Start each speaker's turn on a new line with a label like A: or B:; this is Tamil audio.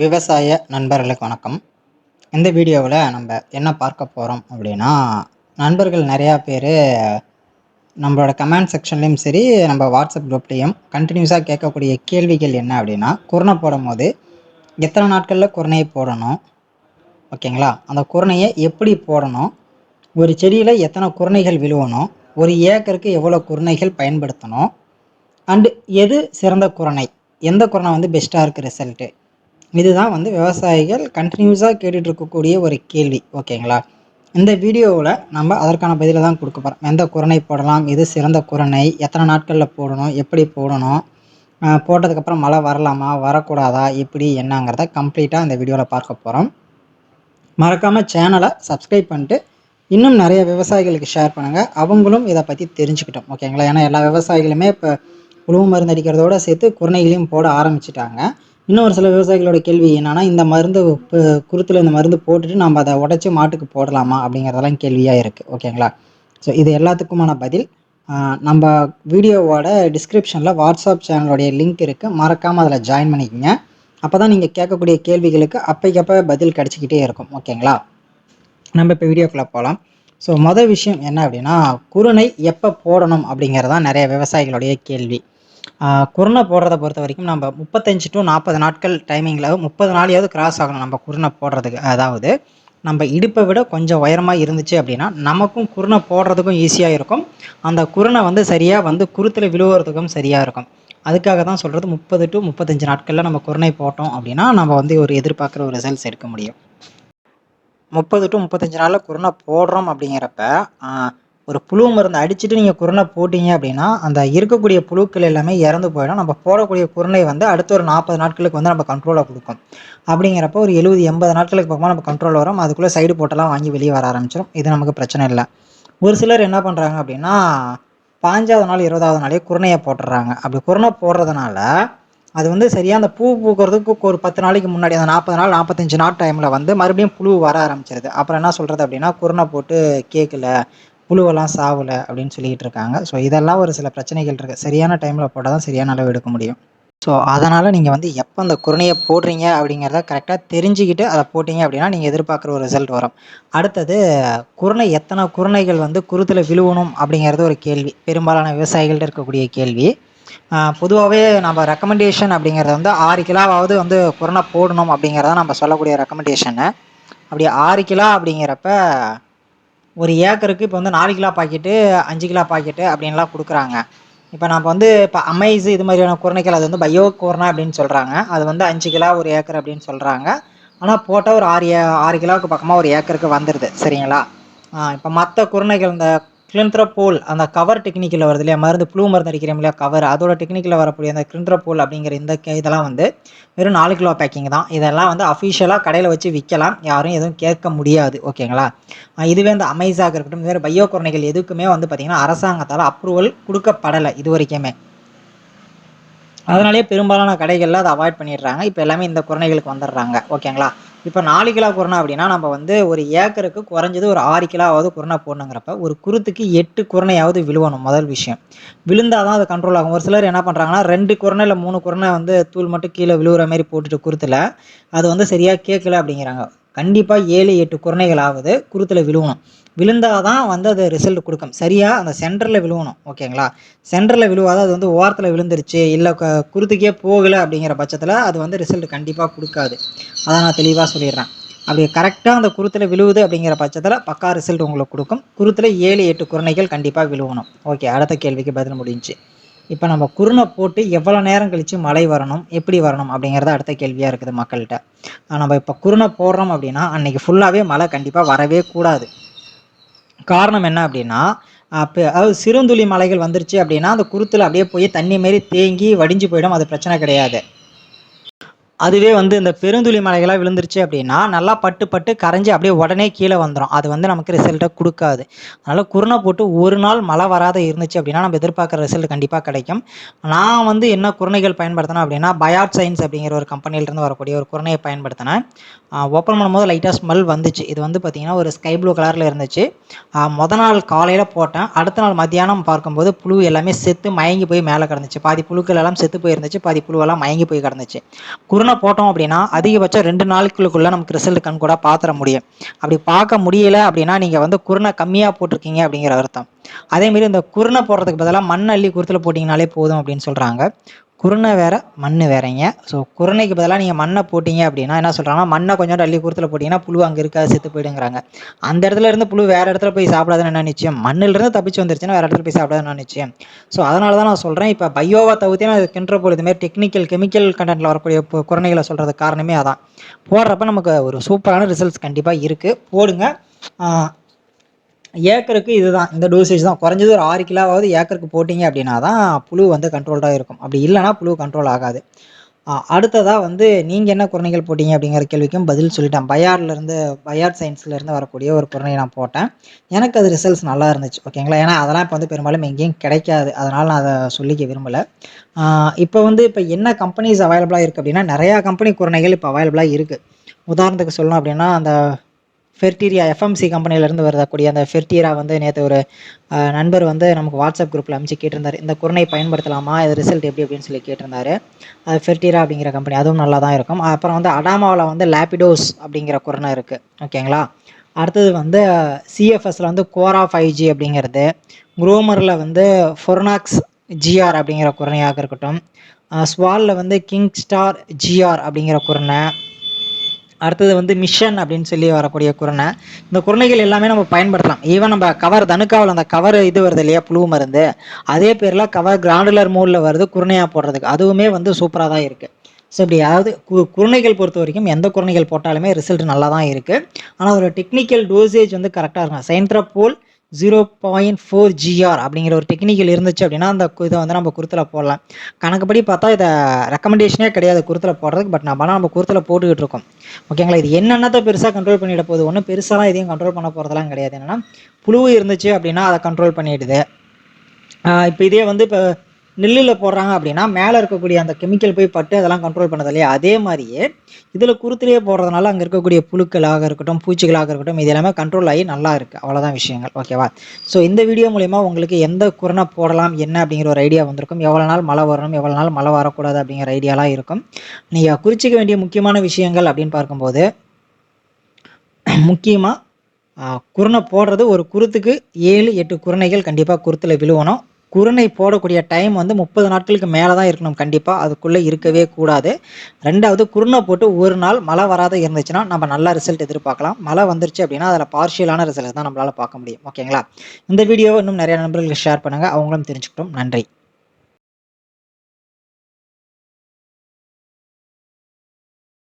A: விவசாய நண்பர்களுக்கு வணக்கம். இந்த வீடியோவில் நம்ம என்ன பார்க்க போகிறோம் அப்படின்னா நண்பர்கள் நிறையா பேர் நம்மளோட கமெண்ட் செக்ஷன்லேயும் சரி நம்ம வாட்ஸ்அப் குரூப்லேயும் கண்டினியூஸாக கேட்கக்கூடிய கேள்விகள் என்ன அப்படின்னா குருணை போடும் போது எத்தனை நாட்களில் குருணையை போடணும்? ஓகேங்களா? அந்த குருணையை எப்படி போடணும்? ஒரு செடியில் எத்தனை குருணைகள் விழுவணும்? ஒரு ஏக்கருக்கு எவ்வளோ குருணைகள் பயன்படுத்தணும்? அண்டு எது சிறந்த குரணை? எந்த குரணை வந்து பெஸ்ட்டாக இருக்குது ரிசல்ட்டு இதுதான் வந்து விவசாயிகள் கண்டினியூஸாக கேட்டுட்டு இருக்கக்கூடிய ஒரு கேள்வி ஓகேங்களா? இந்த வீடியோவில் நம்ம அதற்கான பதிலை தான் கொடுக்க போகிறோம் எந்த குரணை போடலாம்? எது சிறந்த குரணை எத்தனை நாட்களில் போடணும்? எப்படி போடணும்? போட்டதுக்கப்புறம் மழை வரலாமா? வரக்கூடாதா? எப்படி? என்னங்கிறத கம்ப்ளீட்டாக இந்த வீடியோவில் பார்க்க போகிறோம் மறக்காமல் சேனலை சப்ஸ்கிரைப் பண்ணிட்டு இன்னும் நிறைய விவசாயிகளுக்கு ஷேர் பண்ணுங்கள் அவங்களும் இதை பற்றி தெரிஞ்சுக்கிட்டோம் ஓகேங்களா? ஏன்னா எல்லா விவசாயிகளுமே இப்போ உழவு மருந்து அடிக்கிறதோடு சேர்த்து குரணைகளையும் போட ஆரம்பிச்சிட்டாங்க. இன்னொரு சில விவசாயிகளோட கேள்வி என்னென்னா இந்த மருந்து குருத்தில் இந்த மருந்து போட்டுட்டு நம்ம அதை உடச்சி மாட்டுக்கு போடலாமா அப்படிங்கிறதெல்லாம் கேள்வியாக இருக்குது ஓகேங்களா? ஸோ இது எல்லாத்துக்குமான பதில். நம்ம வீடியோவோட டிஸ்கிரிப்ஷனில் வாட்ஸ்அப் சேனலோடைய லிங்க் இருக்குது மறக்காமல் அதில் ஜாயின் பண்ணிக்கோங்க. அப்போ தான் நீங்கள் கேட்கக்கூடிய கேள்விகளுக்கு அப்பைக்கப்போ பதில் கிடச்சிக்கிட்டே இருக்கும். ஓகேங்களா? நம்ம இப்போ வீடியோக்குள்ளே போகலாம் ஸோ மொதல் விஷயம் என்ன அப்படின்னா குருணை எப்போ போடணும் அப்படிங்கிறதான் நிறைய விவசாயிகளுடைய கேள்வி. குருணை போடுறத பொறுத்த வரைக்கும் நம்ம முப்பத்தஞ்சு டு நாற்பது நாட்கள் டைமிங்கில் முப்பது நாளையாவது கிராஸ் ஆகணும் நம்ம குருணை போடுறதுக்கு. அதாவது நம்ம இடுப்பை விட கொஞ்சம் உயரமாக இருந்துச்சு அப்படின்னா நமக்கும் குருணை போடுறதுக்கும் ஈஸியாக இருக்கும். அந்த குருணை வந்து சரியாக வந்து குருத்தில் விழுவுறதுக்கும் சரியாக இருக்கும். அதுக்காக தான் சொல்கிறது முப்பது டு முப்பத்தஞ்சு நாட்களில் நம்ம குருணை போட்டோம் அப்படின்னா நம்ம வந்து ஒரு எதிர்பார்க்குற ஒரு ரிசல்ட்ஸ் எடுக்க முடியும். முப்பது டு முப்பத்தஞ்சு நாளில் குருணை போடுறோம் அப்படிங்கிறப்ப ஒரு புழு மருந்து அடிச்சுட்டு நீங்கள் குருணை போட்டிங்க அப்படின்னா அந்த இருக்கக்கூடிய புழுக்கள் எல்லாமே இறந்து போயிடும். நம்ம போடக்கூடிய குருணை வந்து அடுத்த ஒரு நாற்பது நாட்களுக்கு வந்து நம்ம கண்ட்ரோலாக கொடுக்கும். அப்படிங்கிறப்ப ஒரு எழுபது எண்பது நாட்களுக்கு பக்கமாக நம்ம கண்ட்ரோல் வரும். அதுக்குள்ளே சைடு போட்டெல்லாம் வாங்கி வெளியே வர ஆரம்பிச்சிடும் இது நமக்கு பிரச்சனை இல்லை. ஒரு சிலர் என்ன பண்ணுறாங்க அப்படின்னா பாஞ்சாவது நாள் இருபதாவது நாளே குருணையை போட்டுடுறாங்க அப்படி குருணை போடுறதுனால அது வந்து சரியாக அந்த பூ பூக்கிறதுக்கு ஒரு பத்து நாளைக்கு முன்னாடி அந்த நாற்பது நாள் நாற்பத்தஞ்சு நாள் டைமில் வந்து மறுபடியும் புழு வர ஆரம்பிச்சிருது. அப்புறம் என்ன சொல்கிறது அப்படின்னா குருணை போட்டு கேட்கல புழுவெல்லாம் சாவலை அப்படின்னு சொல்லிக்கிட்டு இருக்காங்க. ஸோ இதெல்லாம் ஒரு சில பிரச்சனைகள் இருக்குது சரியான டைமில் போட்டால் தான் சரியான அளவு எடுக்க முடியும். ஸோ அதனால் நீங்கள் வந்து எப்போ அந்த குருணையை போடுறீங்க அப்படிங்கிறத கரெக்டாக தெரிஞ்சுக்கிட்டு அதை போட்டிங்க அப்படின்னா நீங்கள் எதிர்பார்க்குற ஒரு ரிசல்ட் வரும். அடுத்தது குருணை எத்தனை குருணைகள் வந்து குருத்தில் விழுவணும் அப்படிங்கிறது ஒரு கேள்வி. பெரும்பாலான விவசாயிகள்கிட்ட இருக்கக்கூடிய கேள்வி. பொதுவாகவே நம்ம ரெக்கமெண்டேஷன் அப்படிங்கிறத வந்து ஆறு கிலோவாவது வந்து குருணை போடணும் அப்படிங்கிறத நம்ம சொல்லக்கூடிய ரெக்கமெண்டேஷனு அப்படி ஆறு கிலோ அப்படிங்கிறப்ப ஒரு ஏக்கருக்கு இப்போ வந்து நாலு கிலோ பாக்கெட்டு அஞ்சு கிலோ பாக்கெட்டு அப்படின்லாம் கொடுக்குறாங்க. இப்போ நம்ம வந்து இப்போ அமைஸ் இது மாதிரியான குரணைகள் அது வந்து பயோ குரணை அப்படின்னு சொல்கிறாங்க அது வந்து அஞ்சு கிலோ ஒரு ஏக்கர் அப்படின்னு சொல்கிறாங்க ஆனால் போட்டால் ஒரு ஆறு ஆறு கிலோவுக்கு பக்கமாக ஒரு ஏக்கருக்கு வந்துடுது சரிங்களா? இப்போ மற்ற குரணைகள் இந்த கிளின்த்ரப்போல் அந்த கவர் டெக்னிக்கில் வருது இல்லையா? மருந்து ப்ளூ மருந்து அடிக்கிறோம் இல்லையா? கவர் அதோட டெக்னிக்கில் வரக்கூடிய அந்த கிளின்த்ரப்போல் அப்படிங்கிற இந்த இதெல்லாம் வந்து வெறும் நாலு கிலோ பேக்கிங் தான். இதெல்லாம் வந்து அஃபிஷியலாக கடையில் வச்சு விற்கலாம் யாரும் எதுவும் கேட்க முடியாது. ஓகேங்களா இதுவே இந்த அமேசாக இருக்கட்டும் வேறு பையோ குரணைகள் எதுக்குமே வந்து பார்த்திங்கன்னா அரசாங்கத்தால் அப்ரூவல் கொடுக்கப்படலை இது வரைக்குமே அதனாலேயே பெரும்பாலான கடைகளில் அதை அவாய்ட் பண்ணிடுறாங்க. இப்போ எல்லாமே இந்த குரணைகளுக்கு வந்துடுறாங்க. ஓகேங்களா இப்போ நாலு கிலோ குரணா அப்படின்னா நம்ம வந்து ஒரு ஏக்கருக்கு குறைஞ்சது ஒரு ஆறு கிலோவாவது குரணா போடணுங்கிறப்ப ஒரு குருத்துக்கு எட்டு குரணையாவது விழுவணும் முதல் விஷயம். விழுந்தால் தான் அது கண்ட்ரோல் ஆகும். ஒரு சிலர் என்ன பண்ணுறாங்கன்னா ரெண்டு குரணை இல்லை மூணு குரணை வந்து தூள் மட்டும் கீழே விழுவுற மாதிரி போட்டுட்டு குருத்தில் அது வந்து சரியாக கேட்கல அப்படிங்கிறாங்க. கண்டிப்பாக ஏழு எட்டு குருணைகளாவது குருத்தில் விழுவணும். விழுந்தால் தான் வந்து அது ரிசல்ட் கொடுக்கும். சரியாக அந்த சென்டரில் விழுவணும். ஓகேங்களா சென்டரில் விழுவாத அது வந்து ஓரத்தில் விழுந்துருச்சு இல்லை க குருத்துக்கே போகலை அப்படிங்கிற பட்சத்தில் அது வந்து ரிசல்ட் கண்டிப்பாக கொடுக்காது. அதை நான் தெளிவாக சொல்லிடுறேன். அப்படி கரெக்டாக அந்த குருத்தில் விழுவுது அப்படிங்கிற பட்சத்தில் பக்கா ரிசல்ட் உங்களுக்கு கொடுக்கும். குருத்தில் ஏழு எட்டு குரணைகள் கண்டிப்பாக விழுவணும். ஓகே அடுத்த கேள்விக்கு பதில் முடிஞ்சு. இப்போ நம்ம குருணை போட்டு எவ்வளோ நேரம் கழித்து மழை வரணும் எப்படி வரணும் அப்படிங்கிறத அடுத்த கேள்வியாக இருக்குது மக்கள்கிட்ட. நம்ம இப்போ குருணை போடுறோம் அப்படின்னா அன்றைக்கி ஃபுல்லாகவே மழை கண்டிப்பாக வரவே கூடாது. காரணம் என்ன அப்படின்னா அப்போ அதாவது சிறுந்துளி மலைகள் வந்துருச்சு அப்படின்னா அந்த குருத்தில் அப்படியே போய் தண்ணி மாரி தேங்கி வடிஞ்சு போயிடும். அது பிரச்சனை கிடையாது. அதுவே வந்து இந்த பெருந்துளி மலைகளாக விழுந்துருச்சு அப்படின்னா நல்லா பட்டு பட்டு கரைஞ்சி அப்படியே உடனே கீழே வந்துடும் அது வந்து நமக்கு ரிசல்ட்டை கொடுக்காது. அதனால் குருணை போட்டு ஒரு நாள் மழை வராத இருந்துச்சு அப்படின்னா நம்ம எதிர்பார்க்குற ரிசல்ட் கண்டிப்பாக கிடைக்கும். நான் வந்து என்ன குருணைகள் பயன்படுத்தினேன் அப்படின்னா பயாட் சயின்ஸ் அப்படிங்கிற ஒரு கம்பெனியிலேருந்து வரக்கூடிய ஒரு குருணையை பயன்படுத்தினேன். ஓப்பன் பண்ணும்போது லைட்டாக ஸ்மெல் வந்துச்சு. இது வந்து பார்த்திங்கன்னா ஒரு ஸ்கை ப்ளூ கலரில் இருந்துச்சு. மொதல் நாள் காலையில் போட்டேன். அடுத்த நாள் மத்தியானம் பார்க்கும்போது புழு எல்லாமே செத்து மயங்கி போய் மேலே கிடந்துச்சு. பாதி புழுக்கள் எல்லாம் செத்து போயிருந்துச்சு. பாதி புழுவெல்லாம் மயங்கி போய் கிடந்துச்சு. குருணை குருணை போட்டோம் அப்படின்னா அதிகபட்சம் ரெண்டு நாளுக்குள்ளுக்குள்ள நமக்கு ரிசல்ட் கண் கூட பார்த்துட முடியும். அப்படி பார்க்க முடியல அப்படின்னா நீங்கள் வந்து குருணை கம்மியாக போட்டிருக்கீங்க அப்படிங்கிற அர்த்தம். அதேமாரி இந்த குருணை போடுறதுக்கு பதிலாக மண் அள்ளி குருத்தில் போட்டிங்கனாலே போதும் அப்படின்னு சொல்கிறாங்க குருணை வேற மண் வேறங்க. ஸோ குருணைக்கு பதிலாக நீங்கள் மண்ணை போட்டிங்க அப்படின்னா என்ன சொல்கிறாங்கன்னா மண்ணை கொஞ்சம் அள்ளி குருத்தில் போட்டிங்கன்னா புழு அங்கே இருக்காது செத்து போயிடுங்கிறாங்க. அந்த இடத்துல இருந்து புழு வேறு இடத்துல போய் சாப்பிடாதுன்னு என்ன நிச்சயம்? மண்ணிலிருந்து தப்பிச்சு வந்துருச்சுன்னா வேறு இடத்துல போய் சாப்பிடாதுன்னு நிச்சயம்? ஸோ அதனால தான் நான் சொல்கிறேன் இப்போ பயோவா தவிர்த்தே நான் கிணற்ற போல் மாதிரி டெக்னிக்கல் கெமிக்கல் கண்டென்ட்டில் வரக்கூடிய குரணைகளை சொல்கிறதுக்கு காரணமே அதான். போடுறப்ப நமக்கு ஒரு சூப்பரான ரிசல்ட்ஸ் கண்டிப்பாக இருக்குது போடுங்க. ஏக்கருக்கு இதுதான். இந்த டோசேஜ் தான். குறைஞ்சது ஒரு ஆறு கிலோவாவது ஏக்கருக்கு போட்டிங்க அப்படின்னா தான் புழு வந்து கண்ட்ரோல்டாக இருக்கும். அப்படி இல்லைன்னா புழு கண்ட்ரோல் ஆகாது. அடுத்ததாக வந்து நீங்கள் என்ன குரணைகள் போட்டீங்க அப்படிங்கிற கேள்விக்கும் பதில் சொல்லிட்டேன். பயார்லேருந்து பயார் சயின்ஸ்லேருந்து வரக்கூடிய ஒரு குரணையை நான் போட்டேன். எனக்கு அது ரிசல்ட்ஸ் நல்லா இருந்துச்சு ஓகேங்களா? ஏன்னா அதெல்லாம் இப்போ வந்து பெரும்பாலும் எங்கேயும் கிடைக்காது. அதனால் நான் அதை சொல்லிக்க விரும்பலை. இப்போ வந்து இப்போ என்ன கம்பெனிஸ் அவைலபிளாக இருக்குது அப்படின்னா நிறையா கம்பெனி குரணைகள் இப்போ அவைலபிளாக இருக்குது உதாரணத்துக்கு சொல்லணும் அப்படின்னா அந்த ஃபெர்டீரியா எஃப்எம்சி கம்பெனிலேருந்து வரக்கூடிய அந்த ஃபெர்டீரா வந்து நேற்று ஒரு நண்பர் வந்து நமக்கு வாட்ஸ்அப் குரூப்பில் அமைச்சு கேட்டிருந்தார். இந்த குரணை பயன்படுத்தலாமா? இது ரிசல்ட் எப்படி அப்படின்னு சொல்லி கேட்டிருந்தாரு. அது ஃபெர்டீரா அப்படிங்கிற கம்பெனி அதுவும் நல்லா தான் இருக்கும். அப்புறம் வந்து அடாமாவில் வந்து லேபிடோஸ் அப்படிங்கிற குரணை இருக்குது ஓகேங்களா அடுத்தது வந்து சிஎஃப்எஸ்ல வந்து கோரா ஃபைவ் ஜி அப்படிங்கிறது. குரோமரில் வந்து ஃபொர்னாக்ஸ் ஜிஆர் அப்படிங்கிற குரணையாக இருக்கட்டும். ஸ்வாலில் வந்து கிங் ஸ்டார் ஜிஆர் அப்படிங்கிற குரணை. அடுத்தது வந்து மிஷன் அப்படின்னு சொல்லி வரக்கூடிய குரணை. இந்த குரணைகள் எல்லாமே நம்ம பயன்படுத்தலாம். ஈவன் நம்ம கவர் தனுக்காவில் அந்த கவர் இது வருது இல்லையா புழு மருந்து. அதே பேரில் கவர் கிராண்டுலர் மோடில் வருது குருணையாக போடுறதுக்கு. அதுவுமே வந்து சூப்பராக தான் இருக்குது ஸோ இப்படி அதாவது கு குருணைகள் பொறுத்த வரைக்கும் எந்த குருணைகள் போட்டாலுமே ரிசல்ட் நல்லா தான் இருக்குது ஆனால் அதோட டெக்னிக்கல் டோசேஜ் வந்து கரெக்டாக இருக்கும். சைன்ட்ரப்போல் zero point four G R அப்படிங்கிற ஒரு டெக்னிக்கல் இருந்துச்சு அப்படின்னா அந்த இதை வந்து நம்ம குருத்தில் போடலாம். கணக்குப்படி பார்த்தா இதை ரெக்கமெண்டேஷனே கிடையாது குருத்தில் போடுறதுக்கு பட் நம்ம ஆனால் நம்ம குருத்தில் போட்டுக்கிட்டு இருக்கோம். ஓகேங்களா இது என்னென்னத்தை பெருசாக கண்ட்ரோல் பண்ணிட போகுது? ஒன்றும் பெருசாலாம் எதையும் கண்ட்ரோல் பண்ண போகிறதெல்லாம் கிடையாது. என்னென்னா புழு இருந்துச்சு அப்படின்னா அதை கண்ட்ரோல் பண்ணிடுது. இப்போ இதே வந்து இப்போ நெல்லில் போடுறாங்க அப்படின்னா மேலே இருக்கக்கூடிய அந்த கெமிக்கல் போய் பட்டு அதெல்லாம் கண்ட்ரோல் பண்ணது இல்லையா? அதே மாதிரியே இதில் குருத்துலேயே போடுறதுனால அங்கே இருக்கக்கூடிய புழுக்களாக இருக்கட்டும் பூச்சிகளாக இருக்கட்டும் இது எல்லாமே கண்ட்ரோல் ஆகி நல்லா இருக்குது அவ்வளோதான் விஷயங்கள். ஓகேவா ஸோ இந்த வீடியோ மூலிமா உங்களுக்கு எந்த குரணை போடலாம் என்ன அப்படிங்கிற ஒரு ஐடியா வந்திருக்கும். எவ்வளோ நாள் மழை வரணும் எவ்வளோ நாள் மழை வரக்கூடாது அப்படிங்கிற ஐடியாலாம் இருக்கும். நீங்கள் குறிச்சிக்க வேண்டிய முக்கியமான விஷயங்கள் அப்படின்னு பார்க்கும்போது முக்கியமாக குருணை போடுறது ஒரு குருத்துக்கு ஏழு எட்டு குருணைகள் கண்டிப்பாக குருத்தில் விழுவணும். குருணை போடக்கூடிய டைம் வந்து முப்பது நாட்களுக்கு மேலே தான் இருக்கணும். கண்டிப்பாக அதுக்குள்ளே இருக்கவே கூடாது. ரெண்டாவது குருணை போட்டு ஒரு நாள் மழை வராத இருந்துச்சுன்னா நம்ம நல்ல ரிசல்ட் எதிர்பார்க்கலாம். மழை வந்துருச்சு அப்படின்னா அதில் பார்ஷியலான ரிசல்ட் தான் நம்மளால் பார்க்க முடியும். ஓகேங்களா இந்த வீடியோவை இன்னும் நிறைய நண்பர்களுக்கு ஷேர் பண்ணுங்கள் அவங்களும் தெரிஞ்சுக்கிட்டோம். நன்றி.